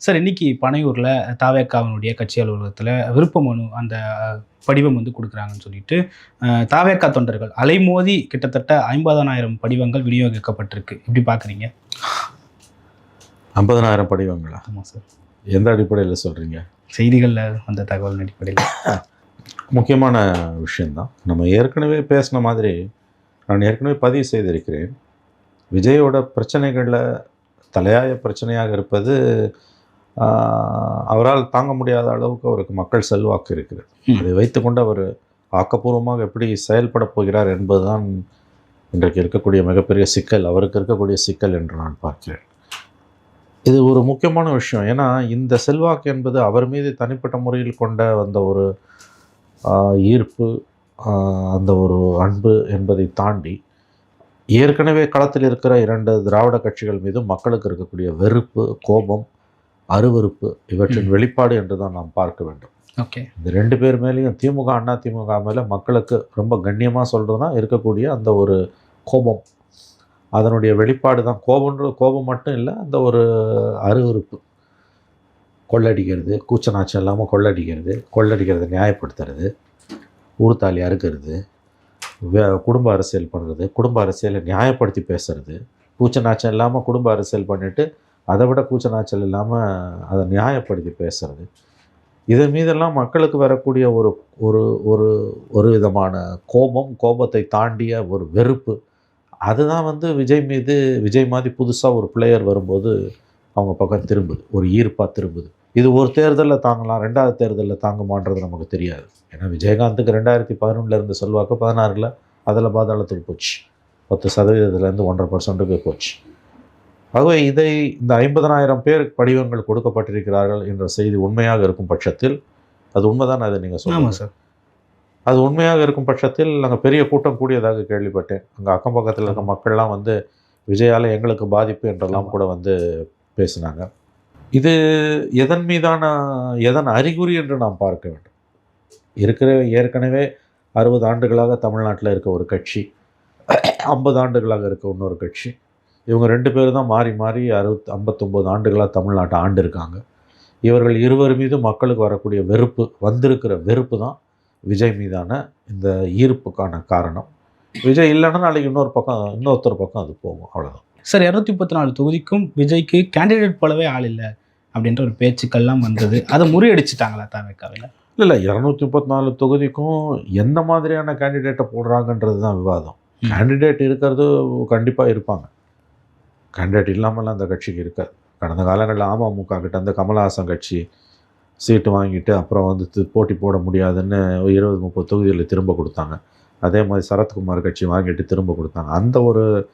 Sir இன்னைக்கு பனையூரில் தாவேக்காவினுடைய கட்சி அலுவலகத்தில் விருப்ப மனு அந்த படிவம் வந்து கொடுக்குறாங்கன்னு சொல்லிட்டு தாவேக்கா தொண்டர்கள் அலைமோதி கிட்டத்தட்ட ஐம்பதனாயிரம் படிவங்கள் விநியோகிக்கப்பட்டிருக்கு. எப்படி பார்க்குறீங்க ஐம்பதனாயிரம் படிவங்களா? ஆமாம் சார். எந்த அடிப்படையில் சொல்கிறீங்க செய்திகளில் வந்த தகவல் அடிப்படையில். முக்கியமான விஷயந்தான் நம்ம ஏற்கனவே பேசின மாதிரி நான் ஏற்கனவே பதிவு செய்திருக்கிறேன். விஜயோட பிரச்சனைகளில் தலையாய பிரச்சனையாக இருப்பது அவரால் தாங்க முடியாத அளவுக்கு அவருக்கு மக்கள் செல்வாக்கு இருக்கிறது. அதை வைத்துக்கொண்டு அவர் ஆக்கப்பூர்வமாக எப்படி செயல்பட போகிறார் என்பதுதான் இன்றைக்கு இருக்கக்கூடிய மிகப்பெரிய சிக்கல் அவருக்கு இருக்கக்கூடிய சிக்கல் என்று நான் பார்க்கிறேன். இது ஒரு முக்கியமான விஷயம். ஏன்னா இந்த செல்வாக்கு என்பது அவர் மீது தனிப்பட்ட முறையில் கொண்ட வந்த ஒரு ஈர்ப்பு அந்த ஒரு அன்பு என்பதை தாண்டி ஏற்கனவே களத்தில் இருக்கிற இரண்டு திராவிட கட்சிகள் மீது மக்களுக்கு இருக்கக்கூடிய வெறுப்பு கோபம் அருவருப்பு இவற்றின் வெளிப்பாடு என்று தான் நாம் பார்க்க வேண்டும். ஓகே. இந்த ரெண்டு பேர் மேலேயும் திமுக அண்ணா திமுக மேலே மக்களுக்கு ரொம்ப கண்ணியமாக சொல்கிறதுனா இருக்கக்கூடிய அந்த ஒரு கோபம். அதனுடைய வெளிப்பாடு தான். கோபம்ன்ற கோபம் மட்டும் இல்லை அந்த ஒரு அருவருப்பு. கொள்ளடிக்கிறது கூச்சநாச்சம் இல்லாமல் கொள்ளடிக்கிறது கொள்ளடிக்கிறதை நியாயப்படுத்துறது ஊர்த்தாலி அறுக்கிறது வே குடும்ப அரசியல் பண்ணுறது குடும்ப அரசியலை நியாயப்படுத்தி பேசுறது கூச்சநாச்சம் இல்லாமல் குடும்ப அரசியல் பண்ணிவிட்டு அதை விட கூச்சநாச்சல் இல்லாமல் அதை நியாயப்படுத்தி பேசுறது. இதன் மீதெல்லாம் மக்களுக்கு வரக்கூடிய ஒரு ஒரு ஒரு ஒரு விதமான கோபம் கோபத்தை தாண்டிய ஒரு வெறுப்பு. அதுதான் வந்து விஜய் மீது விஜய் மாதிரி புதுசாக ஒரு பிளேயர் வரும்போது அவங்க பக்கம் திரும்புது. ஒரு ஈர்ப்பாக திரும்புது. இது ஒரு தேர்தலில் தாங்கலாம் ரெண்டாவது தேர்தலில் தாங்குமான்றது நமக்கு தெரியாது. ஏன்னா விஜயகாந்துக்கு ரெண்டாயிரத்தி பதினொன்றில் இருந்த செல்வாக்கு பதினாறில் அதில் பாதாளத்துக்கு போச்சு. பத்து சதவீதத்துலேருந்து ஒன்றரை பர்சன்ட்டுக்கு போச்சு. ஆகவே இதை இந்த ஐம்பதனாயிரம் பேர் படிவங்கள் கொடுக்கப்பட்டிருக்கிறார்கள் என்ற செய்தி உண்மையாக இருக்கும் பட்சத்தில் அது உண்மைதான் அதை நீங்கள் சொல்லுங்கள் சார். அது உண்மையாக இருக்கும் பட்சத்தில் நாங்கள் பெரிய கூட்டம் கூடியதாக கேள்விப்பட்டேன். அங்கே அக்கம் பக்கத்தில் இருக்க மக்கள்லாம் வந்து விஜயால் எங்களுக்கு பாதிப்பு என்றெல்லாம் கூட வந்து பேசினாங்க. இது எதன் மீதான எதன் அறிகுறி என்று நாம் பார்க்க வேண்டும். இருக்கிற ஏற்கனவே அறுபது ஆண்டுகளாக தமிழ்நாட்டில் இருக்க ஒரு கட்சி ஐம்பது ஆண்டுகளாக இருக்க இன்னொரு கட்சி இவங்க ரெண்டு பேரும் தான் மாறி மாறி அறுபத் ஐம்பத்தொம்போது ஆண்டுகளாக தமிழ்நாட்டை ஆண்டு இருக்காங்க இவர்கள் இருவர் மீது மக்களுக்கு வரக்கூடிய வெறுப்பு வந்திருக்கிற வெறுப்பு தான் விஜய் மீதான இந்த ஈர்ப்புக்கான காரணம். விஜய் இல்லைன்னா நாளைக்கு இன்னொரு பக்கம் இன்னொருத்தர் பக்கம் அது போகும். அவ்வளோதான் சார் இரநூத்தி முப்பத்தி நாலு தொகுதிக்கும் விஜய்க்கு கேண்டிடேட் போலவே ஆள் இல்லை அப்படின்ற ஒரு பேச்சுக்கள்லாம் வந்தது. அதை முறியடிச்சிட்டாங்களா தாவேக்காவில்? இல்லை இல்லை இரநூத்தி முப்பத்தி நாலு தொகுதிக்கும் எந்த மாதிரியான கேண்டிடேட்டை போடுறாங்கன்றது தான் விவாதம். கேண்டிடேட் இருக்கிறது கண்டிப்பாக இருப்பாங்க. கேண்டிடேட் இல்லாமலாம் அந்த கட்சிக்கு இருக்காது. கடந்த காலங்களில் அமமுக கிட்ட அந்த கமலஹாசன் கட்சி சீட்டு வாங்கிட்டு அப்புறம் வந்து தி- போட்டி போட முடியாதுன்னு இருபது முப்பது தொகுதிகளில் திரும்ப கொடுத்தாங்க. அதே மாதிரி சரத்குமார் கட்சி வாங்கிட்டு திரும்ப கொடுத்தாங்க. அந்த ஒரு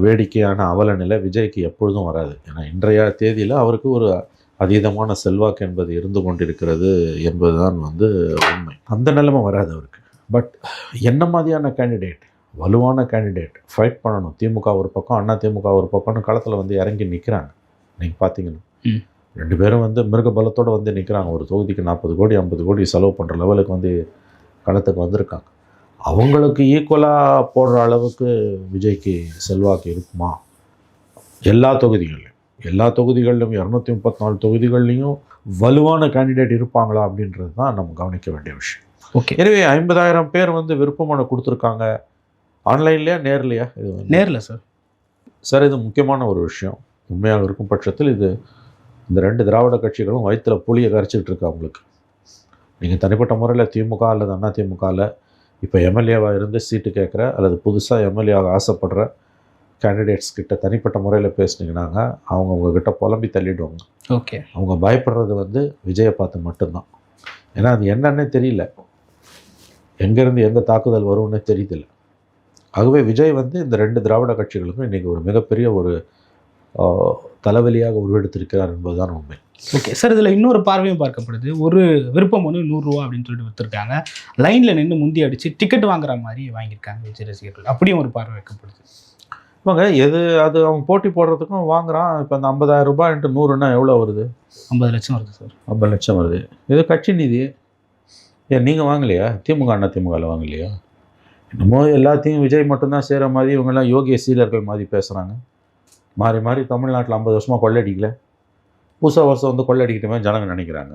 வேடிக்கையான அவல நிலை விஜய்க்கு எப்பொழுதும் வராது. ஏன்னா இன்றைய தேதியில் அவருக்கு ஒரு அதீதமான செல்வாக்கு என்பது இருந்து கொண்டிருக்கிறது என்பதுதான் வந்து உண்மை. அந்த நிலைமை வராது அவருக்கு. பட் என்ன மாதிரியான கேண்டிடேட் வலுவான கேண்டிடேட் ஃபைட் பண்ணணும். திமுக ஒரு பக்கம் அண்ணா திமுக ஒரு பக்கம்னு களத்தில் வந்து இறங்கி நிற்கிறாங்க நீங்கள் பார்த்தீங்கன்னா. ரெண்டு பேரும் வந்து மிருக பலத்தோடு வந்து நிற்கிறாங்க ஒரு தொகுதிக்கு நாற்பது கோடி ஐம்பது கோடி செலவு பண்ணுற லெவலுக்கு வந்து களத்துக்கு வந்திருக்காங்க. அவங்களுக்கு ஈக்குவலாக போடுற அளவுக்கு விஜய்க்கு செல்வாக்கு இருக்குமா? எல்லா தொகுதிகள்லையும். எல்லா தொகுதிகளிலும் இரநூத்தி முப்பத்தி நாலு தொகுதிகள்லையும் வலுவான கேண்டிடேட் இருப்பாங்களா அப்படின்றது தான் நம்ம கவனிக்க வேண்டிய விஷயம். ஓகே. எனவே ஐம்பதாயிரம் பேர் வந்து விருப்ப மனு கொடுத்துருக்காங்க. ஆன்லைன்லையா நேர்லையா இது நேரில் சார் சார் இது முக்கியமான ஒரு விஷயம். உண்மையாக இருக்கும் பட்சத்தில் இது இந்த ரெண்டு திராவிட கட்சிகளும் வயிற்றுல புளியை கரைச்சிக்கிட்டு இருக்கு அவங்களுக்கு நீங்கள் தனிப்பட்ட முறையில் திமுக அல்லது அண்ணா திமுகவில் இப்போ எம்எல்ஏவாக இருந்து சீட்டு கேட்குற அல்லது புதுசாக எம்எல்ஏவாக ஆசைப்படுற கேண்டிடேட்ஸ் கிட்ட தனிப்பட்ட முறையில் பேசுனீங்கன்னாங்க அவங்க உங்ககிட்ட புலம்பி தள்ளிடுவாங்க. ஓகே. அவங்க பயப்படுறது வந்து விஜயை பார்த்து மட்டும்தான். ஏன்னா அது என்னன்னே தெரியல. எங்கேருந்து எங்கே தாக்குதல் வரும்னே தெரியுதில்ல. ஆகவே விஜய் வந்து இந்த ரெண்டு திராவிட கட்சிகளுக்கும் இன்றைக்கி ஒரு மிகப்பெரிய ஒரு தலைவலியாக உருவெடுத்திருக்கிறார் என்பதுதான் உண்மை. ஓகே சார் இதில் இன்னொரு பார்வையும் பார்க்கப்படுது. ஒரு விருப்பம் ஒன்று நூறுரூவா அப்படின்னு சொல்லிட்டு விற்றுருக்காங்க லைனில் நின்று முந்தி அடித்து டிக்கெட் வாங்குற மாதிரி வாங்கியிருக்காங்க விஜய் ரசிகர்கள். அப்படியும் ஒரு பார்வை வைக்கப்படுது. இவங்க எது அது அவன் போட்டி போடுறதுக்கும் வாங்குறான். இப்போ அந்த ஐம்பதாயிரம் ரூபாய் நூறுன்னா எவ்வளோ வருது? ஐம்பது லட்சம் வருது சார். ஐம்பது லட்சம் வருது. இது கட்சி நிதி. ஏன் நீங்கள் வாங்கலையா? திமுக அண்ணா திமுகவில் வாங்கலையா? என்னமோ எல்லாத்தையும் விஜய் மட்டும்தான் செய்கிற மாதிரி இவங்கெல்லாம் யோகிய சீலர்கள் மாதிரி பேசுகிறாங்க மாறி மாறி தமிழ்நாட்டில் ஐம்பது வருஷமாக கொள்ளடிக்கல. புதுசாக வருஷம் வந்து கொள்ளடிக்கிட்டமே ஜனங்க நினைக்கிறாங்க.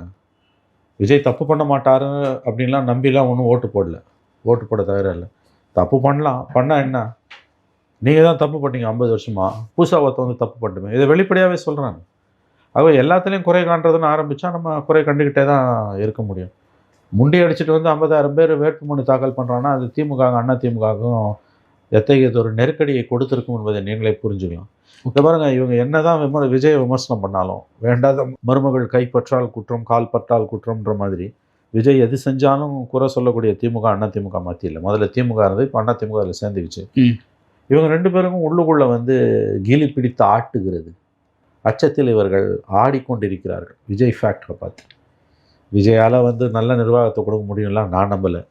விஜய் தப்பு பண்ண மாட்டாரு அப்படின்லாம் நம்பிலாம் ஒன்றும் ஓட்டு போடல. ஓட்டு போட தவிர இல்லை. தப்பு பண்ணலாம். பண்ணால் என்ன? நீங்கள் தான் தப்பு பண்ணீங்க ஐம்பது வருஷமா. புதுசாக ஒருத்த வந்து தப்பு பண்ணட்டுமே. இதை வெளிப்படையாகவே சொல்கிறாங்க ஆக எல்லாத்துலேயும் குறை காண்றதுன்னு ஆரம்பித்தா நம்ம குறை கண்டுக்கிட்டே தான் இருக்க முடியும். முண்டி அடிச்சுட்டு வந்து ஐம்பதாயிரம் பேர் வேட்புமனு தாக்கல் பண்ணுறான்னா அது திமுக அண்ணா திமுகவுக்கும் எத்தகையது ஒரு நெருக்கடியை கொடுத்துருக்கும் என்பதை நீங்களே புரிஞ்சுக்கலாம். இந்த பாருங்க இவங்க என்னதான் விமர் விஜயை விமர்சனம் பண்ணாலும் வேண்டாத மருமகள் கைப்பற்றால் குற்றம் கால் பற்றால் குற்றம்ன்ற மாதிரி விஜய் எது செஞ்சாலும் குறை சொல்லக்கூடிய திமுக அண்ணா திமுக மத்தியில் முதல்ல திமுக இருந்தது இப்போ அண்ணா திமுக அதில் சேர்ந்துக்கிச்சு. இவங்க ரெண்டு பேருக்கும் உள்ளுக்குள்ளே வந்து கிலி பிடித்து ஆட்டுகிறது. அச்சத்தில் இவர்கள் ஆடிக்கொண்டிருக்கிறார்கள் விஜய் ஃபேக்டரை பார்த்து. விஜயால் வந்து நல்ல நிர்வாகத்தை கொடுக்க முடியும்லாம் நான் நம்பலை.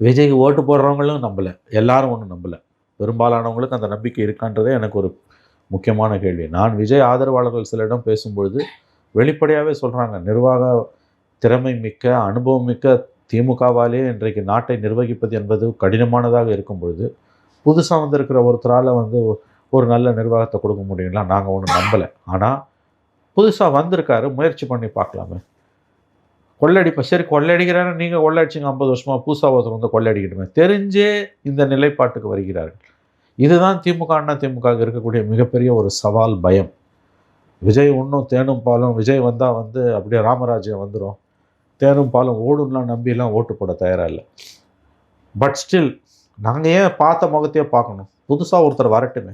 விஜய்க்கு ஓட்டு போடுறவங்களும் நம்பலை. எல்லாரும் ஒன்றும் நம்பலை. பெரும்பாலானவங்களுக்கு அந்த நம்பிக்கை இருக்கான்றதே எனக்கு ஒரு முக்கியமான கேள்வி. நான் விஜய் ஆதரவாளர்கள் சிலரிடம் பேசும்பொழுது வெளிப்படையாகவே சொல்கிறாங்க நிர்வாக திறமை மிக்க அனுபவம் மிக்க திமுகவாலே இன்றைக்கு நாட்டை நிர்வகிப்பது என்பது கடினமானதாக இருக்கும் பொழுது புதுசாக வந்திருக்கிற ஒருத்தரால் வந்து ஒரு நல்ல நிர்வாகத்தை கொடுக்க முடியுங்களா நாங்கள் ஒன்றும் நம்பலை. ஆனால் புதுசாக வந்திருக்காரு முயற்சி பண்ணி பார்க்கலாமே. கொள்ளடிப்பா சரி கொள்ளடிக்கிறாரு நீங்கள் கொள்ளடிச்சிங்க ஐம்பது வருஷமாக புதுசாக ஒருத்தர் வந்து கொள்ளடிக்கட்டுமே. தெரிஞ்சே இந்த நிலைப்பாட்டுக்கு வருகிறார்கள். இதுதான் திமுக அண்ணா திமுக இருக்கக்கூடிய மிகப்பெரிய ஒரு சவால் பயம். விஜய் ஒன்றும் தேனும் பாலும் விஜய் வந்தால் வந்து அப்படியே ராமராஜ்யம் வந்துடும் தேனும் பாலும் ஓடும்லாம் நம்பிலாம் ஓட்டு போட தயாராக இல்லை. பட் ஸ்டில் நாங்கள் ஏன் பார்த்த முகத்தையே பார்க்கணும். புதுசாக ஒருத்தர் வரட்டுமே.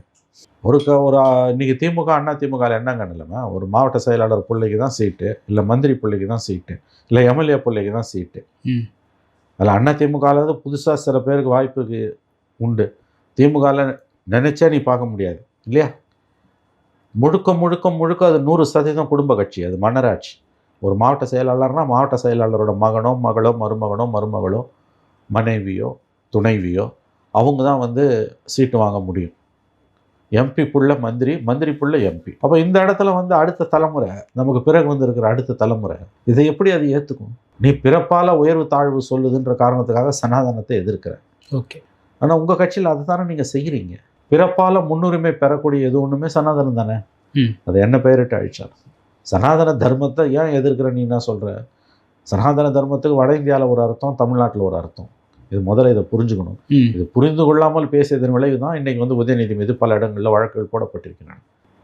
ஒரு க ஒரு ஆ, இன்னைக்கு திமுக அண்ணா திமுகவில் என்னங்க நிலைமை? ஒரு மாவட்ட செயலாளர் பிள்ளைக்கு தான் சீட்டு இல்லை மந்திரி பிள்ளைக்கு தான் சீட்டு இல்லை எம்எல்ஏ பிள்ளைக்கு தான் சீட்டு. அதில் அண்ணா திமுகவில் புதுசாக சில பேருக்கு வாய்ப்புக்கு உண்டு. திமுகவில் நினைச்சா நீ பார்க்க முடியாது இல்லையா? முழுக்க முழுக்க முழுக்க அது நூறு சதவீதம் குடும்ப கட்சி அது மன்னராட்சி. ஒரு மாவட்ட செயலாளர்னா மாவட்ட செயலாளரோட மகனோ மகளோ மருமகனோ மருமகளோ மனைவியோ துணைவியோ அவங்க தான் வந்து சீட்டு வாங்க முடியும். எம்பி புள்ள மந்திரி மந்திரி புள்ள எம்பி அப்போ இந்த இடத்துல வந்து அடுத்த தலைமுறை நமக்கு பிறகு வந்து இருக்கிற அடுத்த தலைமுறை இதை எப்படி அது ஏற்றுக்கும் நீ பிறப்பால உயர்வு தாழ்வு சொல்லுதுன்ற காரணத்துக்காக சனாதனத்தை எதிர்க்கிற. ஓகே. ஆனால் உங்கள் கட்சியில் அதுதானே நீங்கள் செய்கிறீங்க பிறப்பால் முன்னுரிமை பெறக்கூடிய எது ஒன்றுமே சனாதனம் தானே. அது என்ன பெயரிட்டு அழிச்சாலும் சனாதன தர்மத்தை ஏன் எதிர்க்கிற நீ என்ன சொல்கிற சனாதன தர்மத்துக்கு வட இந்தியாவில் ஒரு அர்த்தம் தமிழ்நாட்டில் ஒரு அர்த்தம். இது முதல்ல இதை புரிஞ்சுக்கணும். இது புரிந்து கொள்ளாமல் பேசியதன் விளைவு தான் இன்றைக்கி வந்து உதயநிதி மீது பல இடங்களில் வழக்குகள் போடப்பட்டிருக்கின்றன.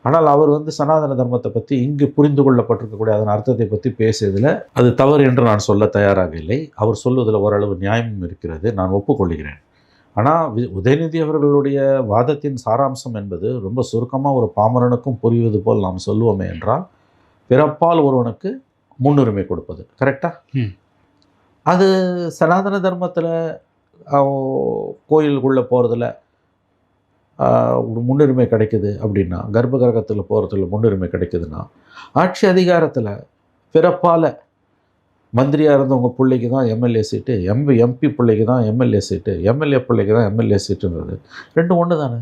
ஆனால் அவர் வந்து சனாதன தர்மத்தை பற்றி இங்கு புரிந்து கொள்ளப்பட்டிருக்கக்கூடிய அதன் அர்த்தத்தை பற்றி பேசியதில் அது தவறு என்று நான் சொல்ல தயாராக இல்லை. அவர் சொல்வதில் ஓரளவு நியாயமும் இருக்கிறது. நான் ஒப்புக்கொள்கிறேன். ஆனால் உதயநிதி அவர்களுடைய வாதத்தின் சாராம்சம் என்பது ரொம்ப சுருக்கமாக ஒரு பாமரனுக்கும் புரிவது போல் நாம் சொல்லுவோமே என்றால் பிறப்பால் ஒருவனுக்கு முன்னுரிமை கொடுப்பது. கரெக்டா? ம். அது சனாதன தர்மத்தில் கோயிலுக்குள்ளே போகிறதுல முன்னுரிமை கிடைக்குது அப்படின்னா கர்ப்ப கிரகத்தில் போகிறதுல முன்னுரிமை கிடைக்குதுன்னா ஆட்சி அதிகாரத்தில் பிறப்பால் மந்திரியாக இருந்தவங்க பிள்ளைக்கு தான் எம்எல்ஏ சீட்டு எம்பி எம்பி பிள்ளைக்கு தான் எம்எல்ஏ சீட்டு எம்எல்ஏ பிள்ளைக்கு தான் எம்எல்ஏ சீட்டுன்றது. ரெண்டும் ஒன்று தானே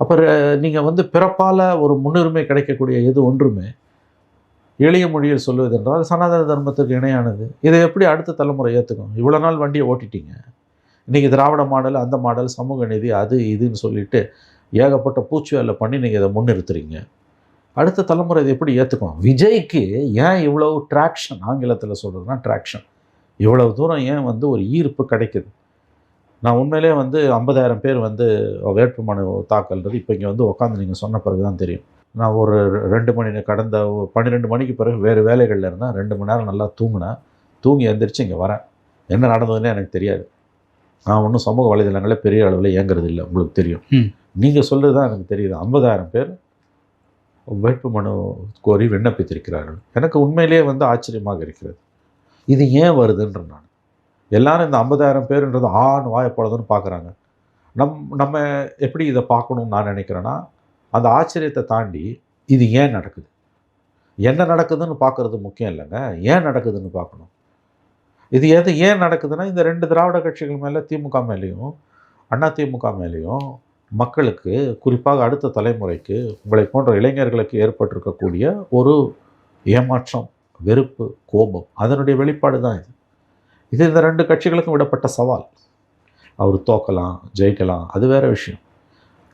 அப்போ நீங்கள் வந்து பிறப்பால் ஒரு முன்னுரிமை கிடைக்கக்கூடிய எது ஒன்றுமே எளிய மொழியில் சொல்லுவதென்றால் சனாதன தர்மத்துக்கு இணையானது. இதை எப்படி அடுத்த தலைமுறை ஏற்றுக்கும் இவ்வளோ நாள் வண்டியை ஓட்டிட்டீங்க. இன்றைக்கி திராவிட மாடல் அந்த மாடல் சமூக நீதி அது இதுன்னு சொல்லிட்டு ஏகப்பட்ட பூச்சி வேலை பண்ணி நீங்கள் இதை முன்னிறுத்துறீங்க. அடுத்த தலைமுறை இதை எப்படி ஏற்றுக்கும் விஜய்க்கு ஏன் இவ்வளவு ட்ராக்ஷன் ஆங்கிலத்தில் சொல்கிறதுனா ட்ராக்ஷன் இவ்வளவு தூரம் ஏன் வந்து ஒரு ஈர்ப்பு கிடைக்குது? நான் உண்மையிலே வந்து ஐம்பதாயிரம் பேர் வந்து வேட்புமனு தாக்கல்ன்றது இப்போ இங்கே வந்து உட்காந்து நீங்கள் சொன்ன பிறகு தான் தெரியும். நான் ஒரு ரெண்டு மணி கடந்த பன்னிரெண்டு மணிக்கு பிறகு வேறு வேலைகளில் இருந்தேன் ரெண்டு மணி நேரம் நல்லா தூங்கினேன் தூங்கி எந்திரிச்சு இங்கே வரேன். என்ன நடந்ததுன்னே எனக்கு தெரியாது. நான் ஒன்றும் சமூக வலைதளங்களே பெரிய அளவில் இயங்குறது இல்லை உங்களுக்கு தெரியும். நீங்கள் சொல்கிறது தான் எனக்கு தெரியுது. ஐம்பதாயிரம் பேர் வேட்புமனு கோரி விண்ணப்பித்திருக்கிறார்கள். எனக்கு உண்மையிலேயே வந்து ஆச்சரியமாக இருக்கிறது. இது ஏன் வருதுன்ற நான். எல்லாரும் இந்த ஐம்பதாயிரம் பேருன்றது ஆண் வாயப்படாதுன்னு பார்க்குறாங்க நம் நம்ம எப்படி இதை பார்க்கணும்னு நான் நினைக்கிறேன்னா அந்த ஆச்சரியத்தை தாண்டி இது ஏன் நடக்குது? என்ன நடக்குதுன்னு பார்க்குறது முக்கியம் இல்லைங்க. ஏன் நடக்குதுன்னு பார்க்கணும். இது எது ஏன் நடக்குதுன்னா இந்த ரெண்டு திராவிட கட்சிகள் மேலே திமுக மேலேயும் அண்ணா திமுக மேலேயும் மக்களுக்கு குறிப்பாக அடுத்த தலைமுறைக்கு உங்களை போன்ற இளைஞர்களுக்கு ஏற்பட்டிருக்கக்கூடிய ஒரு ஏமாற்றம் வெறுப்பு கோபம் அதனுடைய வெளிப்பாடு தான் இது. இது இந்த ரெண்டு கட்சிகளுக்கும் விடப்பட்ட சவால். அவர் தோக்கலாம் ஜெயிக்கலாம் அது வேற விஷயம்.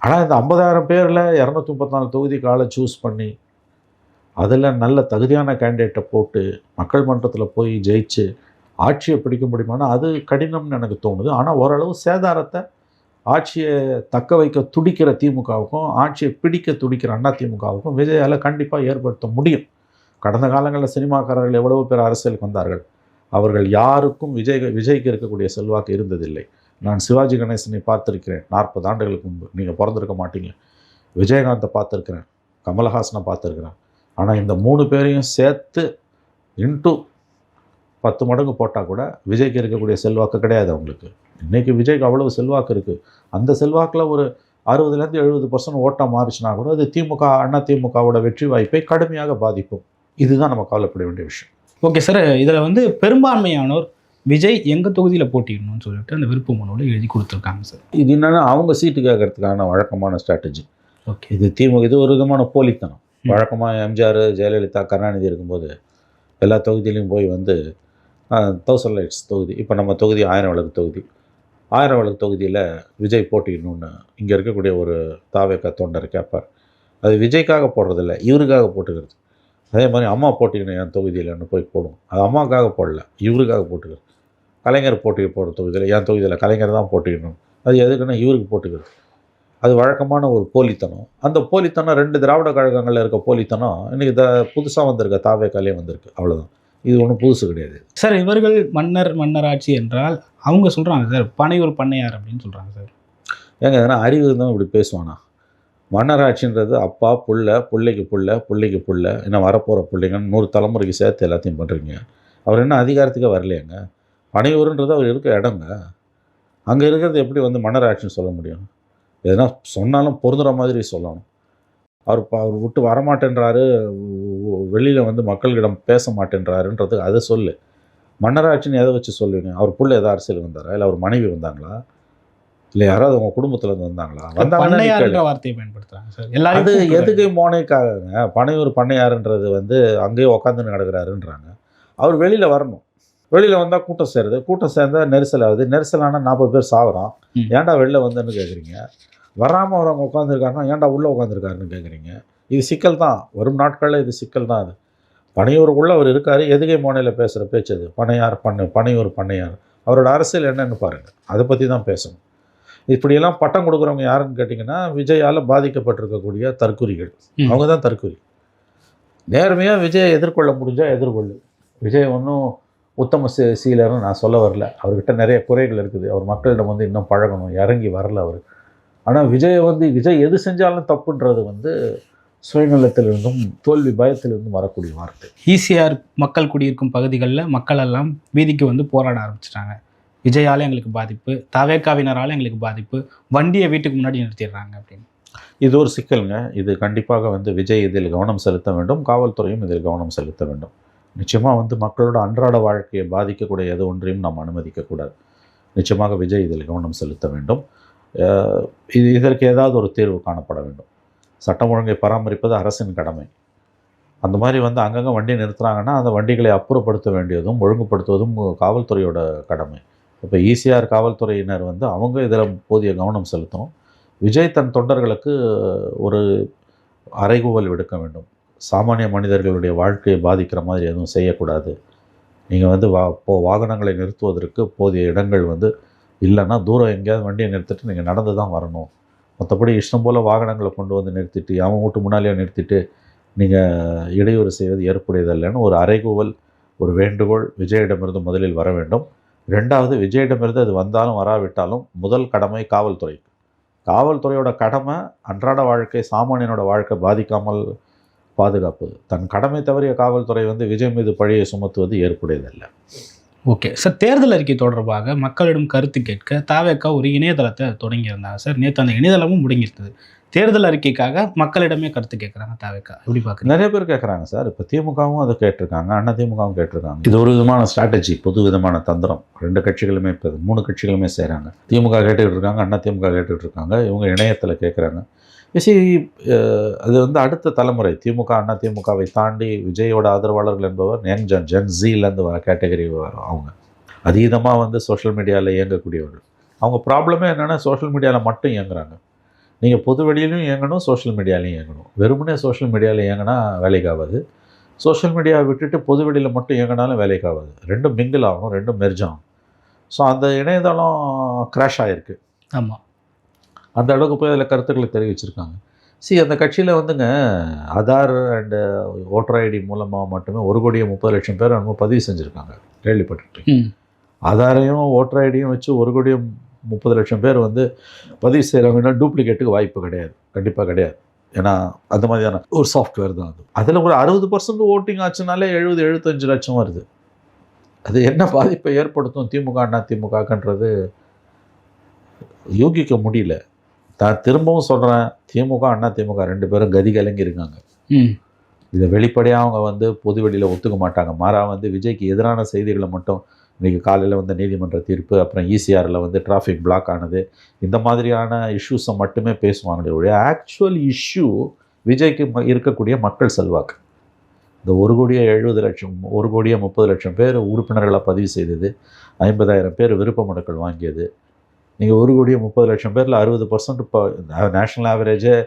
ஆனால் இந்த ஐம்பதாயிரம் பேரில் இரநூத்தி முப்பத்தி தொகுதி தொகுதிக்கு ஆளை சூஸ் பண்ணி அதில் நல்ல தகுதியான கேண்டிடேட்டை போட்டு மக்கள் மன்றத்தில் போய் ஜெயிச்சு ஆட்சியை பிடிக்க முடியுமானா அது கடினம்னு எனக்கு தோணுது. ஆனால் ஓரளவு சேதாரத்தை ஆட்சியை தக்க வைக்க துடிக்கிற திமுகவுக்கும் ஆட்சியை பிடிக்க துடிக்கிற அண்ணா திமுகவுக்கும் விஜயால் கண்டிப்பாக ஏற்படுத்த முடியும். கடந்த காலங்களில் சினிமாக்காரர்கள் எவ்வளவு பேர் அரசியலுக்கு வந்தார்கள். அவர்கள் யாருக்கும் விஜய் விஜய்க்கு இருக்கக்கூடிய செல்வாக்கு இருந்ததில்லை. நான் சிவாஜி கணேசனை பார்த்துருக்கிறேன். நாற்பது ஆண்டுகளுக்கு முன்பு. நீங்கள் பிறந்திருக்க மாட்டீங்க விஜயகாந்தை பார்த்துருக்குறேன். கமலஹாசனை பார்த்துருக்குறேன். ஆனால் இந்த மூணு பேரையும் சேர்த்து இன்ட்டு பத்து மடங்கு போட்டால் கூட விஜய்க்கு இருக்கக்கூடிய செல்வாக்கு கிடையாது அவங்களுக்கு. இன்றைக்கி விஜய்க்கு அவ்வளவு செல்வாக்கு இருக்குது அந்த செல்வாக்கில் ஒரு அறுபதுலேருந்து எழுபது பர்சன்ட் ஓட்டம் மாறிச்சுனா கூட அது திமுக அண்ணா திமுகவோட வெற்றி வாய்ப்பை கடுமையாக பாதிக்கும். இதுதான் நம்ம கவலைப்பட வேண்டிய விஷயம். Okay sir. இதில் வந்து பெரும்பான்மையானோர் விஜய் எங்கள் தொகுதியில் போட்டியிடணும்னு சொல்லிட்டு அந்த விருப்ப மனுவில் எழுதி கொடுத்துருக்காங்க சார். இது என்னென்னா அவங்க சீட்டு கேட்கறதுக்கான வழக்கமான ஸ்ட்ராட்டஜி ஓகே. இது திமுக இது ஒரு விதமான போலித்தனம். வழக்கமாக எம்ஜிஆர் ஜெயலலிதா கருணாநிதி இருக்கும்போது எல்லா தொகுதியிலையும் போய் வந்து தௌசண்ட் லைட்ஸ் தொகுதி. இப்போ நம்ம தொகுதி ஆயிரம் விளக்கு தொகுதி. ஆயிரம் விளக்கு தொகுதியில் விஜய் போட்டிடணும்னு இங்கே இருக்கக்கூடிய ஒரு தாவேக்க தொண்டர் கேட்பார். அது விஜய்க்காக போடுறதில்ல இவருக்காக போட்டுக்கிறது. அதே மாதிரி அம்மா போட்டிக்கணும் என் தொகுதியில்னு போய் போடும் அது அம்மாவுக்காக போடல இவருக்காக போட்டுக்கிறது. கலைஞர் போட்டி போடுற தொகுதியில் என் தொகுதியில் கலைஞர் தான் போட்டிக்கணும் அது எதுக்குன்னா இவருக்கு போட்டுக்கிறது அது வழக்கமான ஒரு போலித்தனம். அந்த போலித்தனம் ரெண்டு திராவிட கழகங்களில் இருக்க போலித்தனம் இன்றைக்கி த புதுசாக வந்திருக்க தாவேக்காலே வந்திருக்கு. அவ்வளோதான் இது ஒன்றும் புதுசு கிடையாது. சார் இவர்கள் மன்னர் மன்னராட்சி என்றால் அவங்க சொல்கிறாங்க சார் பனையூர் பண்ணையார் அப்படின்னு சொல்கிறாங்க சார். ஏங்க எதனா அறிவு இருந்தால் இப்படி பேசுவானா? மன்னராட்சின்றது அப்பா புள்ள பிள்ளைக்கு புள்ள பிள்ளைக்கு புள்ள இன்னும் வரப்போகிற பிள்ளைங்கன்னு நூறு தலைமுறைக்கு சேர்த்து எல்லாத்தையும் பண்ணுறீங்க அவர் என்ன அதிகாரத்துக்கே வரலையாங்க? பனையூருன்றது அவர் இருக்க இடங்க. அங்கே இருக்கிறது எப்படி வந்து மன்னராட்சின்னு சொல்ல முடியும்? எதனா சொன்னாலும் பொருந்துற மாதிரி சொல்லணும். அவர் அவர் விட்டு வரமாட்டேன்றாரு. வெளியில் வந்து மக்களிடம் பேச மாட்டேன்றாருன்றது அதை சொல்லு. மன்னராட்சின்னு எதை வச்சு சொல்லுவீங்க? அவர் புள்ள எதாவது அரசியல் வந்தாரா? இல்லை அவர் மனைவி வந்தாங்களா? இல்லை யாராவது உங்கள் குடும்பத்துலேருந்து வந்தாங்களா? வந்தாங்கன்னா வார்த்தையை பயன்படுத்துகிறாங்க சார். அது எல்லாரும் எதுக்கு மோனைக்காகங்க? பனையூர் பண்ணையாருன்றது வந்து அங்கேயே உக்காந்துன்னு கிடக்குறாருன்றாங்க அவர் வெளியில் வரணும். வெளியில் வந்தால் கூட்டம் சேருது. கூட்டம் சேர்ந்தா நெரிசல் ஆகுது. நெரிசல் ஆனால் நாற்பது பேர் சாகுறான். ஏன்டா வெளில வந்தேன்னு கேட்குறீங்க வராமல் வரவங்க உட்காந்துருக்காருன்னா ஏன்டா உள்ளே உட்காந்துருக்காருன்னு கேட்குறீங்க இது சிக்கல் தான். வரும் நாட்களில் இது சிக்கல் தான் அது. பனையூருக்குள்ளே அவர் இருக்கார். எதுகை மோனையில் பேசுகிற பேச்சு அது. பனையார் பண்ணை பனையூர் பண்ணையார். அவரோட அரசியல் என்னன்னு பாருங்கள் அதை பற்றி தான் பேசணும். இப்படியெல்லாம் பட்டம் கொடுக்குறவங்க யாருன்னு கேட்டிங்கன்னா விஜயால் பாதிக்கப்பட்டிருக்கக்கூடிய தற்குறிகள். அவங்க தான் தற்குறி. நேர்மையாக விஜயை எதிர்கொள்ள முடிஞ்சால் எதிர்கொள்ளு. விஜய் ஒன்றும் உத்தம சீ சீலர்னு நான் சொல்ல வரல. அவர்கிட்ட நிறைய குறைகள் இருக்குது. அவர் மக்களிடம் வந்து இன்னும் பழகணும். இறங்கி வரல அவர். ஆனால் விஜயை வந்து விஜய் எது செஞ்சாலும் தப்புன்றது வந்து சுயநலத்திலிருந்தும் தோல்வி பயத்திலிருந்தும் வரக்கூடிய வார்த்தை. ஈசிஆர் மக்கள் குடியிருக்கும் பகுதிகளில் மக்கள் எல்லாம் வீதிக்கு வந்து போராட ஆரம்பிச்சிட்டாங்க. விஜயால எங்களுக்கு பாதிப்பு தவேக்காவினரால எங்களுக்கு பாதிப்பு வண்டியை வீட்டுக்கு முன்னாடி நிறுத்திடுறாங்க அப்படின்னு. இது ஒரு சிக்கலுங்க. இது கண்டிப்பாக வந்து விஜய் இதில் கவனம் செலுத்த வேண்டும். காவல்துறையும் இதில் கவனம் செலுத்த வேண்டும். நிச்சயமாக வந்து மக்களோட அன்றாட வாழ்க்கையை பாதிக்கக்கூடிய எது ஒன்றையும் நாம் அனுமதிக்கக்கூடாது நிச்சயமாக விஜய் இதில் கவனம் செலுத்த வேண்டும். இது இதற்கு ஏதாவது ஒரு தீர்வு காணப்பட வேண்டும். சட்டம் ஒழுங்கை பராமரிப்பது அரசின் கடமை. அந்த மாதிரி வந்து அங்கங்கே வண்டி நிறுத்துகிறாங்கன்னா அந்த வண்டிகளை அப்புறப்படுத்த வேண்டியதும் ஒழுங்குபடுத்துவதும் காவல்துறையோட கடமை. இப்போ ஈசிஆர் காவல்துறையினர் வந்து அவங்க இதில் போதிய கவனம் செலுத்தணும். விஜய் தன் தொண்டர்களுக்கு ஒரு அறைகூவல் விடுக்க வேண்டும். சாமானிய மனிதர்களுடைய வாழ்க்கையை பாதிக்கிற மாதிரி எதுவும் செய்யக்கூடாது. நீங்கள் வந்து வா போ வாகனங்களை நிறுத்துவதற்கு போதிய இடங்கள் வந்து இல்லைன்னா தூரம் எங்கேயாவது வண்டியை நிறுத்திட்டு நீங்கள் நடந்து தான் வரணும். மற்றபடி இஷ்டம் போல் வாகனங்களை கொண்டு வந்து நிறுத்திட்டு அவன் வீட்டு முன்னாலேயே நிறுத்திட்டு நீங்கள் இடையூறு செய்வது ஏற்புடையதல்லன்னு ஒரு அறைகூவல் ஒரு வேண்டுகோள் விஜயிடமிருந்து முதலில் வர வேண்டும். ரெண்டாவது விஜயிடமிருந்து அது வந்தாலும் வராவிட்டாலும் முதல் கடமை காவல்துறை. காவல்துறையோட கடமை அன்றாட வாழ்க்கை சாமானியனோட வாழ்க்கை பாதிக்காமல் பாதுகாப்பு. தன் கடமை தவறிய காவல்துறை வந்து விஜய் மீது பழியை சுமத்துவது ஏற்புடையதல்ல. ஓகே. சார் தேர்தல் அறிக்கை தொடர்பாக மக்களிடம் கருத்து கேட்க தாவேக்கா ஒரு இணையதளத்தை தொடங்கியிருந்தாங்க சார். நேற்று அந்த இணையதளமும் முடங்கியிருந்தது. தேர்தல் அறிக்கைக்காக மக்களிடமே கருத்து கேட்குறாங்க தாவேக்கா. எப்படி பார்க்குறீங்க நிறைய பேர் கேட்குறாங்க சார். இப்போ திமுகவும் அதை கேட்டிருக்காங்க அண்ணா திமுகவும் கேட்டிருக்காங்க. இது ஒரு விதமான ஸ்ட்ராட்டஜி புது விதமான தந்திரம். ரெண்டு கட்சிகளுமே இப்போ மூணு கட்சிகளுமே செய்கிறாங்க திமுக கேட்டுக்கிட்டு இருக்காங்க அண்ணா திமுக கேட்டுக்கிட்டு இருக்காங்க. இவங்க இணையத்தில் கேட்குறாங்க சி அது வந்து அடுத்த தலைமுறை. திமுக அண்ணா திமுகவை தாண்டி விஜயோட ஆதரவாளர்கள் என்பவர் யங் ஜன் ஜென் ஜீலேருந்து வர கேட்டகரி அவங்க. அதீதமாக வந்து சோஷியல் மீடியாவில் இயங்கக்கூடியவர்கள். அவங்க ப்ராப்ளமே என்னென்னா சோஷியல் மீடியாவில் மட்டும் இயங்குறாங்க. நீங்கள் பொது வெளியிலையும் இயங்கணும் சோஷியல் மீடியாலையும் இயங்கணும். வெறுமனே சோஷியல் மீடியாவில் இயங்கினா வேலைக்கு ஆகாது. சோஷியல் மீடியாவை விட்டுட்டு பொது வெளியில் மட்டும் இயங்கினாலும் வேலைக்கு ஆகாது. ரெண்டும் மிங்கிள் ஆகணும் ரெண்டும் மெர்ஜ் ஆகணும். ஸோ அந்த இணையதளம் கிராஷ் ஆகிருக்கு ஆமாம் அந்த அளவுக்கு போய் அதில் கருத்துக்களை தெரிவிச்சிருக்காங்க. சி அந்த கட்சியில் வந்துங்க ஆதார் அண்டு ஓட்டர் ஐடி மூலமாக மட்டுமே ஒரு கோடியே முப்பது லட்சம் பேர் நம்ம பதிவு செஞ்சுருக்காங்க கேள்விப்பட்டிருக்கேன் ஆதாரையும் ஓட்டர் ஐடியும் வச்சு ஒரு கோடியே முப்பது லட்சம் பேர் வந்து பதிவு செய்கிறாங்கன்னா டூப்ளிகேட்டுக்கு வாய்ப்பு கிடையாது. கண்டிப்பாக கிடையாது. ஏன்னா அந்த மாதிரியான ஒரு சாஃப்ட்வேர் தான் அது. அதில் ஒரு அறுபது பர்சன்ட் ஓட்டிங் ஆச்சுனாலே எழுபது எழுபத்தஞ்சு லட்சம் வருது. அது என்ன பாதிப்பை ஏற்படுத்தும்? திமுக அண்ணா திமுகன்றது யூகிக்க முடியல. நான் திரும்பவும் சொல்கிறேன் திமுக அண்ணா திமுக ரெண்டு பேரும் கதி கலங்கி இருக்காங்க. இதை வெளிப்படையாக அவங்க வந்து பொது வெளியில் ஒத்துக்க மாட்டாங்க. மாறா வந்து விஜய்க்கு எதிரான செய்திகளை மட்டும் இன்றைக்கி காலையில் வந்த நீதிமன்ற தீர்ப்பு அப்புறம் ஈசிஆரில் வந்து டிராஃபிக் பிளாக் ஆனது. இந்த மாதிரியான இஷ்யூஸை மட்டுமே பேசுவாங்க ஒழிய ஆக்சுவல் இஷ்யூ விஜய்க்கு ம- இருக்கக்கூடிய மக்கள் செல்வாக்கு. இந்த ஒரு கோடியே எழுபது லட்சம் ஒரு கோடியே முப்பது லட்சம் பேர் உறுப்பினர்களாக பதிவு செய்தது ஐம்பதாயிரம் பேர் விருப்ப மனுக்கள் வாங்கியது. நீங்கள் ஒரு கோடியே முப்பது லட்சம் பேரில் அறுபது பர்சன்ட் இப்போ நேஷ்னல் ஆவரேஜே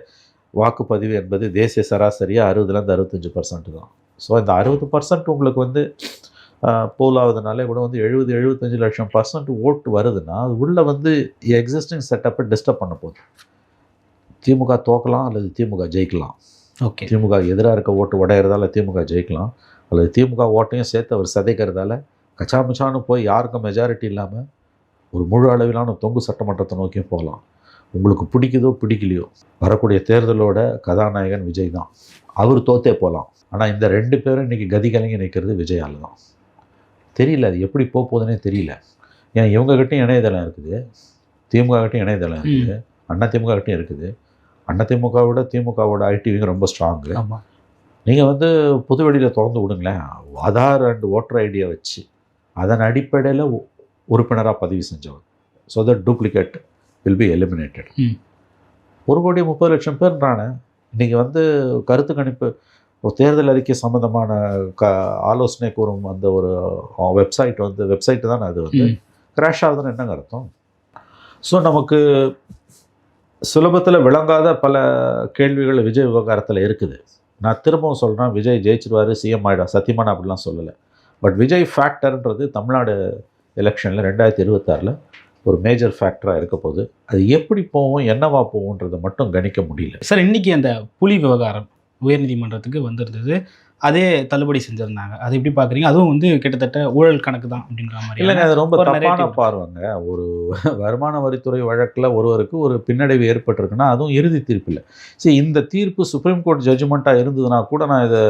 வாக்குப்பதிவு என்பது தேசிய சராசரியாக அறுபதுலேருந்து அறுபத்தஞ்சு பர்சன்ட் தான். ஸோ இந்த அறுபது பர்சன்ட் உங்களுக்கு வந்து போல் ஆகுதுனாலே கூட வந்து எழுபது எழுபத்தஞ்சு லட்சம் பர்சன்ட் ஓட்டு வருதுன்னா அது உள்ளே வந்து எக்ஸிஸ்டிங் செட்டப்பை டிஸ்டர்ப் பண்ண போகுது. திமுக தோக்கலாம் அல்லது திமுக ஜெயிக்கலாம். ஓகே திமுக எதிராக இருக்க ஓட்டு உடையிறதால திமுக ஜெயிக்கலாம். அல்லது திமுக ஓட்டையும் சேர்த்து அவர் சிதைக்கிறதால கச்சாமுச்சான்னு போய் யாருக்கும் மெஜாரிட்டி இல்லாமல் ஒரு முழு அளவிலான தொங்கு சட்டமன்றத்தை நோக்கியும் போகலாம். உங்களுக்கு பிடிக்குதோ பிடிக்கலையோ வரக்கூடிய தேர்தலோட கதாநாயகன் விஜய் தான். அவர் தோத்தே போகலாம் ஆனால் இந்த ரெண்டு பேரும் இன்றைக்கி கதி கலங்கி நிற்கிறது விஜயால் தான். தெரியல அது எப்படி போக போகுதுன்னே தெரியல. ஏன் இவங்ககிட்டையும் இணையதளம் இருக்குது. திமுக கிட்டையும் இணையதளம் இருக்குது. அண்ணா திமுக கிட்டையும் இருக்குது. அண்ணா திமுக விட திமுகவோட ஐடிவிங்க ரொம்ப ஸ்ட்ராங்கு ஆமாம் நீங்கள் வந்து பொது வெளியில் திறந்து விடுங்களேன். ஆதார் அண்ட் ஓட்டர் ஐடியை வச்சு அதன் அடிப்படையில் உறுப்பினராக பதிவு செஞ்சவர். So that duplicate will be eliminated. ஒரு கோடி முப்பது லட்சம் பேர்ன்றானே இன்றைக்கி வந்து கருத்து கணிப்பு ஒரு தேர்தல் அறிக்கை சம்மந்தமான க ஆலோசனை கூறும் அந்த ஒரு வெப்சைட் வந்து வெப்சைட்டு தானே அது வந்து. கிராஷ் ஆகுதுன்னு என்னங்க அர்த்தம்? ஸோ நமக்கு சுலபத்தில் விளங்காத பல கேள்விகள் விஜய் விவகாரத்தில் இருக்குது. நான் திரும்பவும் சொல்கிறேன் விஜய் ஜெயிச்சிருவார் சிஎம் ஆகிடும் சத்தியமான அப்படிலாம் சொல்லலை. பட் விஜய் ஃபேக்டர்ன்றது தமிழ்நாடு எலெக்ஷனில் ரெண்டாயிரத்தி இருபத்தாறில் ஒரு மேஜர் ஃபேக்டராக இருக்க போகுது. அது எப்படி போகும் என்னவா போகுன்றதை மட்டும் கணிக்க முடியல. சார் இன்னைக்கு அந்த புலி விவகாரம் உயர்நீதிமன்றத்துக்கு வந்திருந்தது. அதே தள்ளுபடி செஞ்சுருந்தாங்க. அது எப்படி பார்க்குறீங்க அதுவும் வந்து கிட்டத்தட்ட ஊழல் கணக்கு தான் அப்படின்ற மாதிரி இல்லைங்க அது ரொம்ப தப்பான. பார்வைங்க. ஒரு வருமான வரித்துறை வழக்கில் ஒருவருக்கு ஒரு பின்னடைவு ஏற்பட்டிருக்குன்னா அதுவும் இறுதி தீர்ப்பு இல்லை. சரி இந்த தீர்ப்பு சுப்ரீம் கோர்ட் ஜட்ஜ்மெண்ட்டாக இருந்ததுன்னா கூட நான் இதை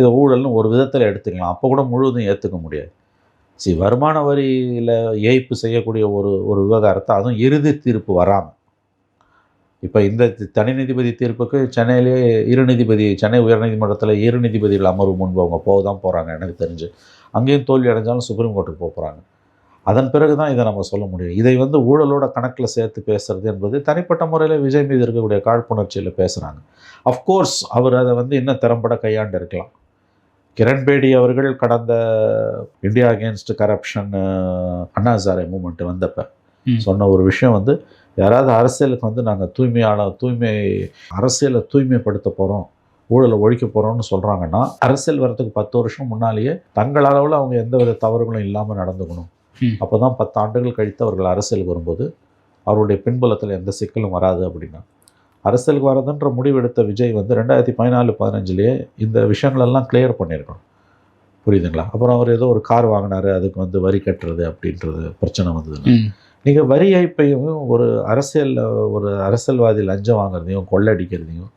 இதை ஊழல்னு ஒரு விதத்தில் எடுத்துக்கலாம். அப்போ கூட முழுவதும் ஏற்றுக்க முடியாது. சரி வருமான வரியில் ஏய்ப்பு செய்யக்கூடிய ஒரு ஒரு விவகாரத்தை அதுவும் இறுதி தீர்ப்பு வராமல் இப்போ இந்த தனி நீதிபதி தீர்ப்புக்கு சென்னையிலே இரு நீதிபதி சென்னை உயர்நீதிமன்றத்தில் இரு நீதிபதிகள் அமர்வு முன்பு அவங்க போக தான் போகிறாங்க எனக்கு தெரிஞ்சு. அங்கேயும் தோல்வி அடைஞ்சாலும் சுப்ரீம் கோர்ட்டுக்கு போக போகிறாங்க அதன் பிறகு தான் இதை நம்ம சொல்ல முடியும். இதை வந்து ஊழலோட கணக்கில் சேர்த்து பேசுறது என்பது தனிப்பட்ட முறையில் விஜய் மீது இருக்கக்கூடிய காழ்ப்புணர்ச்சியில் பேசுகிறாங்க அஃப்கோர்ஸ் அவர் அதை வந்து இன்னும் திறம்பட கையாண்டு இருக்கலாம். கிரண் பேடி அவர்கள் கடந்த India against corruption Anna Hazare movement வந்தப்ப. சொன்ன ஒரு விஷயம் வந்து யாராவது அரசியலுக்கு வந்து நாங்கள் தூய்மையான தூய்மை அரசியலை தூய்மைப்படுத்த போகிறோம் ஊழலை ஒழிக்க போகிறோம்னு சொல்கிறாங்கன்னா அரசியல் வரதுக்கு பத்து வருஷம் முன்னாலேயே தங்கள் அளவில் அவங்க எந்த வித தவறுகளும் இல்லாமல் நடந்துக்கணும். அப்போ தான் பத்து ஆண்டுகள் கழித்து அவர்கள் அரசியலுக்கு வரும்போது அவருடைய பின்புலத்தில் எந்த சிக்கலும் வராது அப்படின்னா. அரசியலுக்கு வரதுன்ற முடிவெடுத்த விஜய் வந்து ரெண்டாயிரத்தி பதினாலு பதினஞ்சுலேயே இந்த விஷயங்களெல்லாம் கிளியர் பண்ணியிருக்கணும். புரியுதுங்களா? அப்புறம் அவர் ஏதோ ஒரு கார் வாங்கினாரு அதுக்கு வந்து வரி கட்டுறது அப்படின்றது பிரச்சனை வந்ததுங்க ம். நீங்கள் வரி ஏய்ப்பையும் ஒரு அரசியலில் ஒரு அரசியல்வாதி லஞ்சம் வாங்குறதையும் கொள்ளடிக்கிறதையும்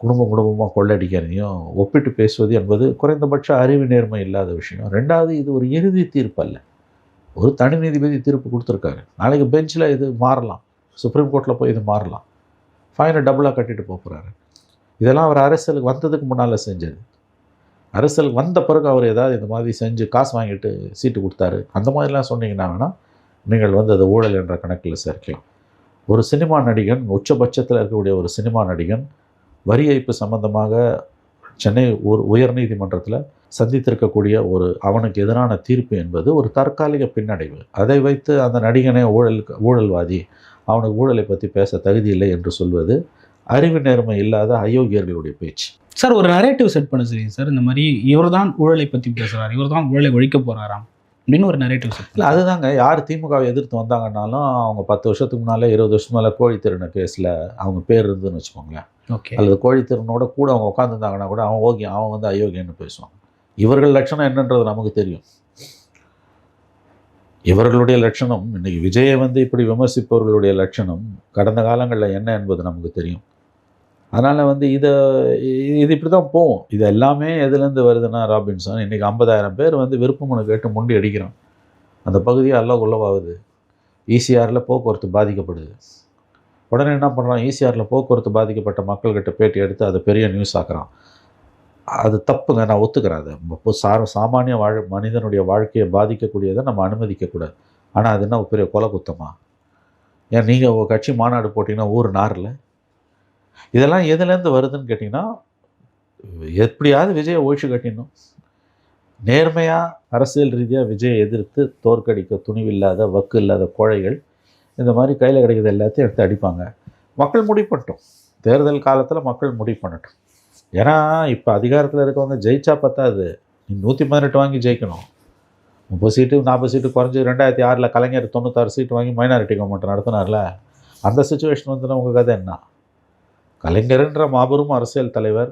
குடும்பம் குடும்பமாக கொள்ளடிக்கிறதையும் ஒப்பிட்டு பேசுவது என்பது குறைந்தபட்ச அறிவு நேர்மை இல்லாத விஷயம். ரெண்டாவது இது ஒரு இறுதி தீர்ப்பு அல்ல. ஒரு தனி நீதிபதி தீர்ப்பு கொடுத்துருக்காரு. நாளைக்கு பெஞ்சில் இது மாறலாம். சுப்ரீம் கோர்ட்டில் போய் இது மாறலாம். ஃபைனை டபுளாக கட்டிட்டு போக போகிறாரு இதெல்லாம் அவர் அரசியலுக்கு வந்ததுக்கு முன்னால் செஞ்சது. அரசியலுக்கு வந்த பிறகு அவர் ஏதாவது இந்த மாதிரி செஞ்சு காசு வாங்கிட்டு சீட்டு கொடுத்தாரு. அந்த மாதிரிலாம் சொன்னீங்கன்னா வேணால் நீங்கள் வந்து அதை ஊழல் என்ற கணக்கில் சேர்க்கலாம். ஒரு சினிமா நடிகன் உச்சபட்சத்தில் இருக்கக்கூடிய ஒரு சினிமா நடிகன் வரி ஏய்ப்பு சம்பந்தமாக சென்னை உர் உயர்நீதிமன்றத்தில் சந்தித்திருக்கக்கூடிய ஒரு அவனுக்கு எதிரான தீர்ப்பு என்பது ஒரு தற்காலிக பின்னடைவு. அதை வைத்து அந்த நடிகனே ஊழல் ஊழல்வாதி. அவனுக்கு ஊழலை பற்றி பேச தகுதி இல்லை என்று சொல்வது அறிவு நேர்மை இல்லாத அயோக்கியர்களுடைய பேச்சு. சார் ஒரு நரேட்டிவ் செட் பண்ண சரிங்க சார். இந்த மாதிரி இவர்தான் ஊழலை பற்றி பேசுகிறார் இவர்தான் ஊழலை ஒழிக்க போகிறாராம் அப்படின்னு ஒரு நரேட்டிவ் செட் இல்லை அதுதாங்க. யார் திமுகவை எதிர்த்து வந்தாங்கன்னாலும் அவங்க பத்து வருஷத்துக்கு முன்னாலே இருபது வருஷம் மேலே கோழி திருந கேஸில் அவங்க பேர் இருந்துன்னு வச்சுக்கோங்களேன். ஓகே. அல்லது கோழி திருநோட கூட அவங்க உட்காந்துருந்தாங்கன்னா கூட அவன் ஓகே அவன் வந்து அயோக்கியன்னு பேசுவாங்க. இவர்கள் லட்சணம் என்னன்றது நமக்கு தெரியும். இவர்களுடைய லட்சணம் இன்னைக்கு விஜயை வந்து இப்படி விமர்சிப்பவர்களுடைய லட்சணம் கடந்த காலங்களில் என்ன என்பது நமக்கு தெரியும். அதனால் வந்து இதை இது இப்படி தான் போகும். இது எல்லாமே எதுலேருந்து வருதுன்னா ராபின்சன் இன்றைக்கி ஐம்பதாயிரம் பேர் வந்து விருப்பமனு கேட்டு முண்டி அடிக்கிறோம். அந்த பகுதியை எல்லாம் உள்ளவாகுது ஈசிஆரில் போக்குவரத்து பாதிக்கப்படுது. உடனே என்ன பண்ணுறான் ஈசிஆரில் போக்குவரத்து பாதிக்கப்பட்ட மக்கள்கிட்ட பேட்டி எடுத்து அதை பெரிய நியூஸ் ஆக்குறான். அது தப்புங்க நான் ஒத்துக்கிறேன் அதை. இப்போ சா சாமானிய வாழ் மனிதனுடைய வாழ்க்கையை பாதிக்கக்கூடியதை நம்ம அனுமதிக்கக்கூடாது. ஆனால் அது என்ன பெரிய கொலை குத்தமாக ஏன் நீங்கள் உங்கள் கட்சி மாநாடு போட்டிங்கன்னா ஊர் நாரில்? இதெல்லாம் எதுலேருந்து வருதுன்னு கேட்டிங்கன்னா எப்படியாவது விஜயை ஒழிச்சு கட்டிடணும். நேர்மையாக அரசியல் ரீதியாக விஜயை எதிர்த்து தோற்கடிக்க துணிவில்லாத வக்கு இல்லாத கோழைகள் இந்த மாதிரி கையில் கிடைக்கிறது எல்லாத்தையும் எடுத்து அடிப்பாங்க. மக்கள் முடிவு பண்ணட்டும் தேர்தல் காலத்தில் மக்கள் முடிவு பண்ணட்டும் ஏன்னா இப்போ அதிகாரத்தில் இருக்கவங்க ஜெயிச்சா பத்தாது. நீ நூற்றி பதினெட்டு வாங்கி ஜெயிக்கணும். முப்பது சீட்டு நாற்பது சீட்டு குறைஞ்சி ரெண்டாயிரத்தி ஆறில் கலைஞர் தொண்ணூத்தாறு சீட்டு வாங்கி மைனாரிட்டி கவர்மெண்ட் நடத்தினார்ல? அந்த சுச்சுவேஷன் வந்து உங்கள் கதை என்ன? கலைஞர்ன்ற மாபெரும் அரசியல் தலைவர்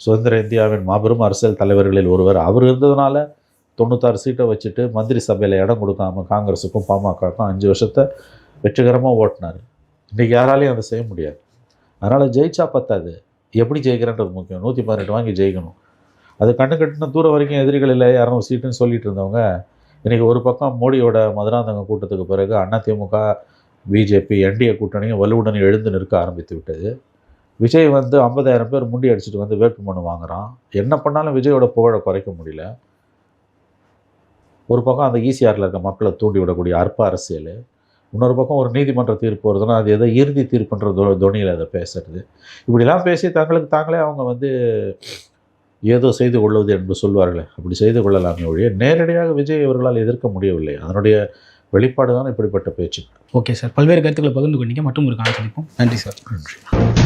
சுதந்திர இந்தியாவின் மாபெரும் அரசியல் தலைவர்களில் ஒருவர். அவர் இருந்ததுனால தொண்ணூத்தாறு சீட்டை வச்சுட்டு மந்திரி சபையில் இடம் கொடுக்காம காங்கிரஸுக்கும் பாமகவுக்கும் அஞ்சு வருஷத்தை வெற்றிகரமாக ஓட்டினார். இன்றைக்கி யாராலையும் அதை செய்ய முடியாது. அதனால் ஜெயிச்சா பத்தாது. எப்படி ஜெயிக்கிறன்றது முக்கியம். நூற்றி பதினெட்டு வாங்கி ஜெயிக்கணும். அது கண்ணு கட்டின தூரம் வரைக்கும் எதிரிகள் இல்லை இரநூறு சீட்டுன்னு சொல்லிட்டு இருந்தவங்க இன்றைக்கி ஒரு பக்கம் மோடியோட மதுராந்தக கூட்டத்துக்கு பிறகு அதிமுக பிஜேபி என்டிஏ கூட்டணியும் வலுவுடன் எழுந்து நிற்க ஆரம்பித்து விட்டது. விஜய் வந்து ஐம்பதாயிரம் பேர் முண்டி அடிச்சுட்டு வந்து வேட்புமனு வாங்குறான். என்ன பண்ணாலும் விஜயோட புகழை குறைக்க முடியல. ஒரு பக்கம் அந்த ஈசிஆரில் இருக்க மக்களை தூண்டி விடக்கூடிய அற்ப அரசியல். இன்னொரு பக்கம் ஒரு நீதிமன்ற தீர்ப்பு வருதுன்னா அது ஏதோ இறுதி தீர்ப்புன்ற தொ தொனியில் அதை பேசுறது. இப்படிலாம் பேசி தங்களுக்கு தாங்களே அவங்க வந்து ஏதோ செய்து கொள்வது என்று சொல்வார்களே. அப்படி செய்து கொள்ளலாமே ஒழிய நேரடியாக விஜய் அவர்களால் எதிர்க்க முடியவில்லை. அதனுடைய வெளிப்பாடு தான் இப்படிப்பட்ட பேச்சு. Okay sir. பல்வேறு கருத்துக்களை பகிர்ந்து கொண்டீங்க. மற்றும் ஒரு காலம் சந்திப்போம். நன்றி சார். நன்றி.